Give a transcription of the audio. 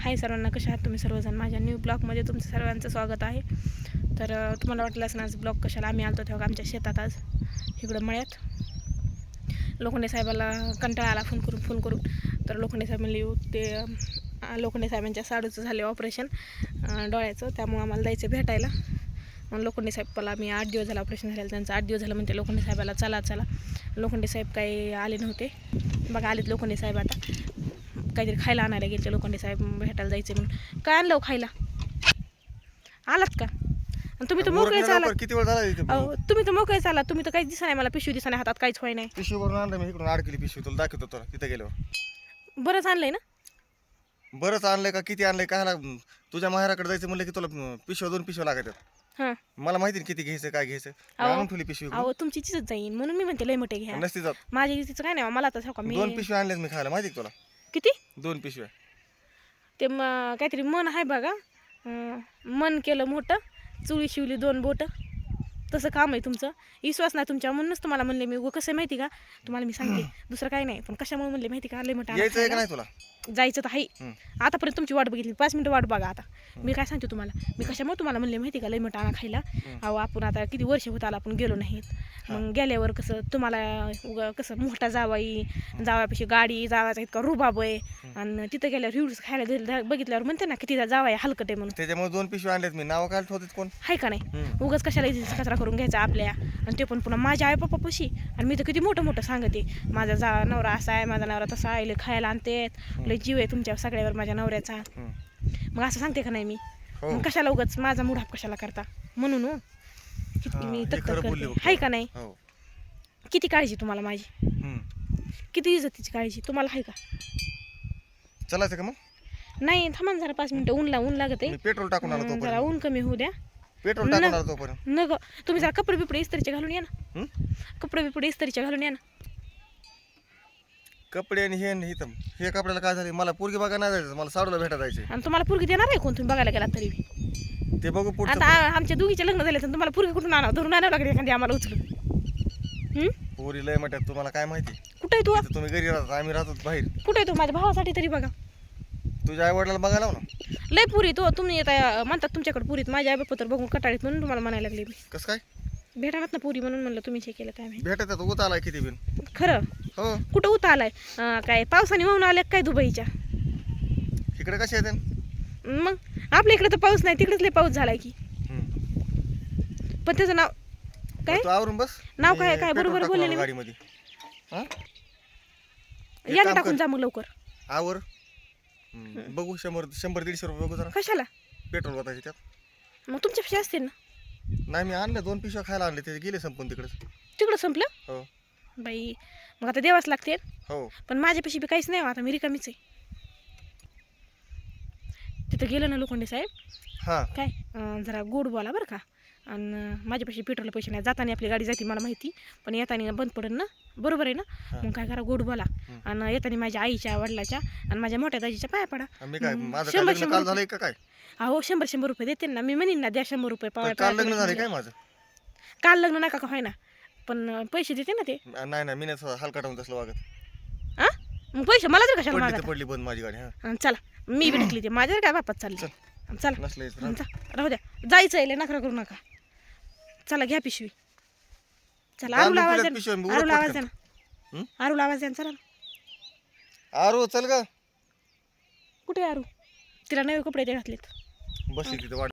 हाय सर्वांना कशा आहात तुम्ही सर्वजण? माझ्या न्यू ब्लॉगमध्ये तुमचं सर्वांचं स्वागत आहे. तर तुम्हाला वाटलं असं आज ब्लॉग कशाला आम्ही आलतो तेव्हा आमच्या शेतात आज इकडं मळ्यात. लोखंडे साहेबाला कंटाळा आला फोन करून फोन करून. तर लोखंडे साहेब म्हणले "येऊ, ते लोखंडे साहेबांच्या साडूचं झाले ऑपरेशन डोळ्याचं. त्यामुळं आम्हाला जायचं भेटायला. मग लोखंडे साहेबाला मी आठ दिवस झाला ऑपरेशन झालेलं. त्यांचं आठ दिवस झालं म्हणते लोखंडे साहेबाला चला चला. लोखंडे साहेब काही आले नव्हते. बघा आलेत लोखंडे साहेब आता. काहीतरी खायला आणायला गेले लोखंडे साहेब भेटायला जायचे म्हणून. काय आणलं हो खायला? आलात का? आणि तुम्ही तर मोकळे चाला किती वेळ झाला इथे? तुम्ही तर मोकळे चाला तुम्ही तर काहीच दिसा नाही मला. पिशवी दिसा नाही हातात काहीच होय नाही. पिशवी भरून आणलं मी इकडून अडकली पिशवी. तुला दाखवतो तुला तिथे गेल्यावर. बरंच आणलंय ना? बरंच आणलंय का? किती आणलंय? काय? तुझ्या माहेराकडे जायचं म्हणलं की तुला पिशव्या दोन पिशव्या लागतात. मला माहिती नाही किती घ्यायचं काय घ्यायचं. आणून ठेवली पिशवी. अहो तुमची चीजच जाईन म्हणून मी म्हणते लय मोठे घ्या. नसती जात. माझ्या काय नाही मला आता सांगा मी दोन पिशव्या आणल्यात मी खायला माहिती तुला? किती? दोन पिशव्या. ते म काहीतरी मन आहे बघा. अं, मन केलं मोठं चुळी शिवली दोन बोटं. तसं काम आहे तुमचं. विश्वास नाही तुमच्या म्हणूनच तुम्हाला म्हणले मी उगं कसं आहे माहिती का? तुम्हाला मी सांगते. दुसरं काही नाही. पण कशामुळे म्हणले माहिती का? लय मोठं यायचं आहे का आणा नाही तुला. जायचं तर आहे. हं. आतापर्यंत तुमची वाट बघितली. पाच मिनिटं वाट बघा आता. मी काय सांगते तुम्हाला? मी कशामुळे तुम्हाला म्हणले माहिती का? लय मोठा आणा खायला. अहो आपण आता किती वर्ष होत आला आपण गेलो नाहीत. मग गेल्यावर कसं तुम्हाला उगा कसं मोठा जावाई जावापेक्षा गाडी जावाचा इतका रुबाब आहे. आणि तिथं गेल्यावर हिवडूस खायला दिलं बघितल्यावर म्हणते ना किती जावाय हलकट आहे म्हणून. त्याच्यामुळे दोन पिशव्या आणल्यात मी. नाव काय ठेवतात कोण? आहे का नाही. उगाच कशाला कचरा करून घ्यायचा आपल्या. आणि ते पण पुन्हा माझ्या आई पप्पापाशी. आणि मी तर किती मोठं मोठं सांगते. माझा जा नवरा असा आहे माझा नवरा तसा आहे लय खायला आणतेत लय जीव आहे तुमच्या सगळ्यावर माझ्या नवऱ्याचा. मग असं सांगते का नाही मी? हो. मग कशाला उगाच माझा मुडाप कशाला करता? म्हणून हो. किती मी तक्कर करते. आहे का नाही? हो. किती काळजी तुम्हाला माझी. किती इज्जतीची काळजी? तुम्हाला आहे का? चलायचं का मग? नाही थांबा जरा पाच मिनिटं. ऊन ला ऊन लागत आहे पेट्रोल टाकून जरा ऊन कमी होऊ द्या. पेट्रोल आलो तोपर्यंत. न ग. तुम्ही जरा कपडे बिपडे इस्त्रीचे घालून या ना. हं? कपडे बिपडे इस्त्रीचे घालून या ना. कपडे आणि हे आणि हे तर हे कपड्याला काय झाले मला पोरगी बघा नाही जायचं मला साडूला भेटा जायचे आणि तुम्हाला पुरगी देणार आहे कोण? तुम्ही बघायला गेला तरी. बी. ते बघू पुढचं आता आ- आमच्या दोघीचे लग्न झाले तर तुम्हाला पुरगी कुठून आणावं? धरून आणावं लागेल एखादी आम्हाला उचलून. हं? पोरी लय म्हणतात तुम्हाला काय माहिती? कुठं आहे तू? इथं तुम्ही घरी राहतात आम्ही राहतो बाहेर. कुठं आहे तू? माझ्या भावासाठी तरी बघा. तुझ्या आई वडिलाला बघायला लाव ना. लय पुरी तो तुम्ही आता म्हणतात तुमच्याकडे पुरीत. माझ्या आई तर बघून कटाळीत म्हणून तुम्हाला म्हणायला लागले मी. कसं काय? भेटानात ना पुरी म्हणून म्हणलं तुम्ही हे केलं काय माहिती भेटत येतो उत आलाय किती बिन. खरं? हो. कुठं उता आलाय? अं, काय पावसाने वाहून आल्या काय दुबईच्या? इकडे कसे येते मग आपल्या इकडे तर पाऊस नाही तिकडेच लय पाऊस झालाय की. पण त्याचं नाव काय? तू आवरून बस. नाव मी काय- काय पेट्रोल बरोबर टाकून बोलले आलो मी? गाडीमध्ये. हा? एक काम टाकून कर. जा मग लवकर. आवर. हम्म, बघू शंभर शंभर दीडशे रुपये बघू जरा. कशाला? पेट्रोल बतायचे त्यात. मग तुमच्या पैसे असतील ना. नाही मी आणलं दोन पिशव्या खायला आणले ते गेले संपून तिकडे. तिकडं संपलं? हो. बाई मग आता देवाच लागते हो. पण माझ्यापाशी बी काहीच नाही हो, आता मी रिकामीच आहे. तिथं गेलं ना लोखंडे साहेब? हा. काय? अं, जरा गोड बोला बरं का. आणि माझ्यापाशी पेट्रोलला पैसे नाही. जाताना आपली गाडी जाते मला माहिती. पण येताना बंद पडेल ना? बरोबर आहे ना? हा. मग काय करा गोड बोला. हं. आणि येताना माझ्या आईच्या वडिलाच्या आणि माझ्या मोठ्या दाजीच्या पाया पडा. शंभर- शंभर रुपये. काय? अहो शंभर शंभर रुपये देते ना. मी म्हणीन ना द्या शंभर रुपये पाया काल लग्न नका का होय ना पण पैसे देते ना ते. नाही नाही मी नाही हलका टाकून तसलं वागत. हा मग पैसे मला जर कशाला पडली मागा तर पडली बंद माझी गाडी हा. चला. मी बी ढकली ते. माझ्या काय बापात चालले चला. राहू द्या. जायचं आहे लय नखरा करू नका. चला घ्या पिशवी चला जाऊ आरूला दे आवाज तुझ्यात द्या पिशवी, मी ना. उरक आरूला आवाज द्या पटकन. हं? ना, चला ना. आरो चल ग कुठे आहे आरू तिला नवे कपडे ते घातलेत बसली तिथे वाट